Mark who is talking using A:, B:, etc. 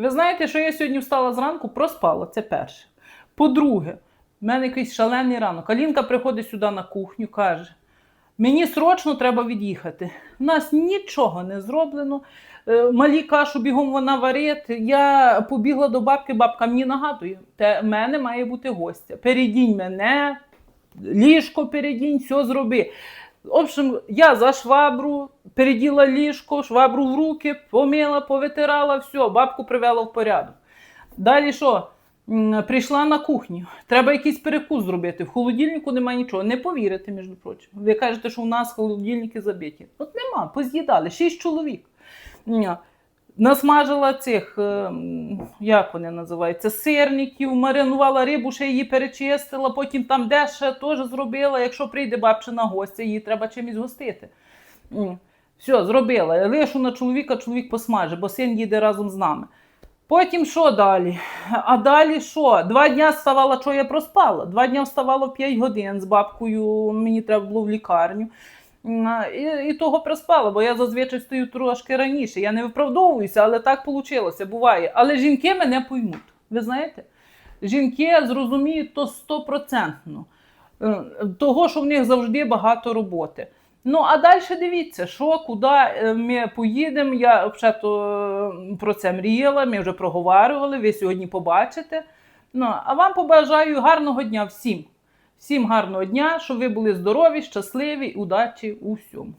A: Ви знаєте, що я сьогодні встала зранку, проспала, це перше. По-друге, в мене якийсь шалений ранок. Алінка приходить сюди на кухню, каже: мені срочно треба від'їхати. У нас нічого не зроблено. Е, Малі кашу бігом вона варить. Я побігла до бабки, бабка мені нагадує, те мене має бути гостя. Передінь мене, ліжко передінь, все зроби. В общем, я за швабру переділа ліжко, швабру в руки, помила, повитирала, все, бабку привела в порядок. Далі що? Прийшла на кухню. Треба якийсь перекус зробити. В холодильнику немає нічого. Не повірите, між прочим. Ви кажете, що у нас холодильники забиті. От нема, поз'їдали. Шість чоловік. Насмажила цих, е, як вони називаються, сирників, маринувала рибу, ще її перечистила, потім там дещо теж зробила. Якщо прийде бабчина гостя, її треба чимось гостити. Все, зробила. Лишу на чоловіка, чоловік посмаже, бо син їде разом з нами. Потім що далі? А далі що? Два дня вставала, що я проспала. Два дня вставала в 5 годин з бабкою, мені треба було в лікарню. І, і того проспала, бо я зазвичай стою трошки раніше. Я не виправдовуюся, але так вийшло, буває. Але жінки мене поймуть. Ви знаєте? Жінки зрозуміють то стопроцентно. Е, Того, що в них завжди багато роботи. Ну, а далі дивіться, що, куди е, ми поїдемо. Я взагалі про це мріяла, ми вже проговорювали, ви сьогодні побачите. Ну, а вам побажаю гарного дня всім. Всім гарного дня, щоб ви були здорові, щасливі, удачі у всьому.